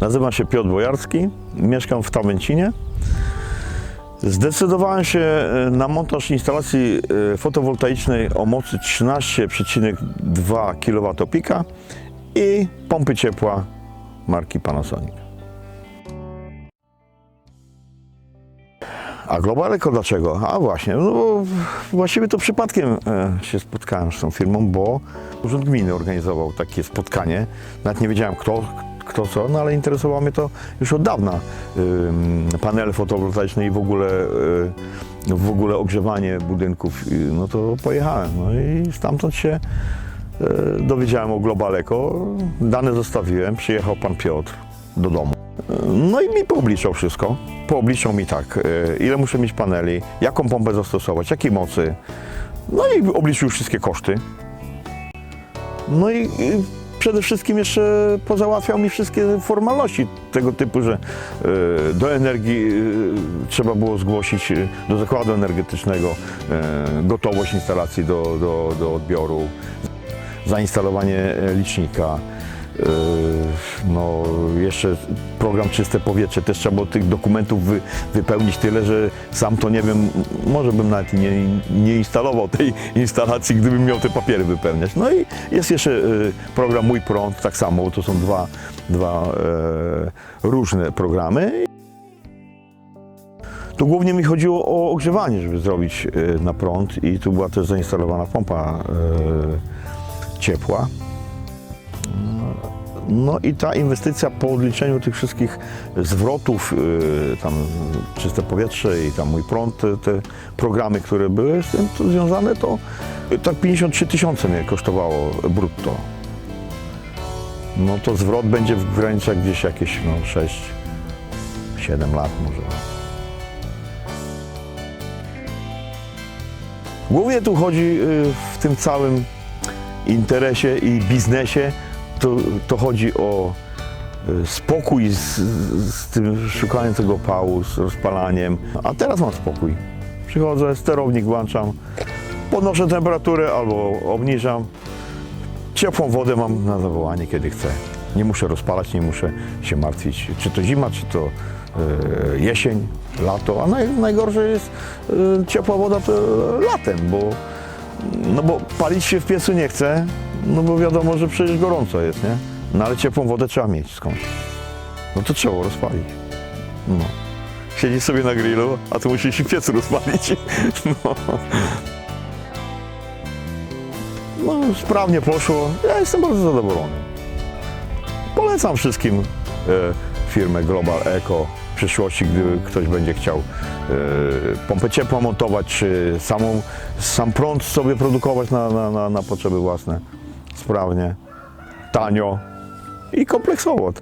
Nazywam się Piotr Bojarski, mieszkam w Tawęcinie. Zdecydowałem się e, na montaż instalacji e, fotowoltaicznej o mocy 13,2 kWp i pompy ciepła marki Panasonic. A Global Eco dlaczego? A właśnie, no bo właściwie to przypadkiem e, się spotkałem z tą firmą, bo Urząd Gminy organizował takie spotkanie. Nawet nie wiedziałem kto, co, no ale interesowało mnie to już od dawna. Panele fotowoltaiczne i w ogóle, y, w ogóle ogrzewanie budynków. I, No to pojechałem. No i stamtąd się y, dowiedziałem o Global Eco. Dane zostawiłem, przyjechał pan Piotr do domu. No i mi poobliczał wszystko. Poobliczał mi tak, y, ile muszę mieć paneli, jaką pompę zastosować, jakiej mocy. No i obliczył wszystkie koszty. No i przede wszystkim jeszcze pozałatwiał mi wszystkie formalności tego typu, że y, do energii y, trzeba było zgłosić y, do zakładu energetycznego gotowość instalacji do, do, do odbioru, zainstalowanie e, licznika. Yy, No, jeszcze program Czyste Powietrze, też trzeba było tych dokumentów wy, wypełnić tyle, że sam to nie wiem, może bym nawet nie, nie instalował tej instalacji, gdybym miał te papiery wypełniać. No i jest jeszcze yy, program Mój Prąd, tak samo, to są dwa, dwa e, różne programy. Tu głównie mi chodziło o ogrzewanie, żeby zrobić na prąd i tu była też zainstalowana pompa e, ciepła. No i ta inwestycja po odliczeniu tych wszystkich zwrotów, yy, tam czyste powietrze i tam mój prąd, te, programy, które były z tym to związane, to tak 53 tysiące mnie kosztowało brutto. No to zwrot będzie w granicach gdzieś jakieś no 6, 7 lat może. Głównie tu chodzi yy, w tym całym interesie i biznesie, to, to chodzi o y, spokój z, z tym szukaniem tego pału, z rozpalaniem. A teraz mam spokój. Przychodzę, sterownik włączam, podnoszę temperaturę albo obniżam. Ciepłą wodę mam na zawołanie, kiedy chcę. Nie muszę rozpalać, nie muszę się martwić, czy to zima, czy to y, jesień, lato. A naj, najgorsze jest y, ciepła woda to latem, bo no bo palić się w piecu nie chce, no bo wiadomo, że przecież gorąco jest, nie? No ale ciepłą wodę trzeba mieć skądś. No to trzeba rozpalić. No. Siedzisz sobie na grillu, a tu musisz piecu rozpalić. No. no sprawnie poszło. Ja jestem bardzo zadowolony. Polecam wszystkim e, firmę Global Eco w przyszłości, gdyby ktoś będzie chciał e, pompę ciepła montować, czy samą, sam prąd sobie produkować na, na, na, na potrzeby własne. Sprawnie, tanio i kompleksowo.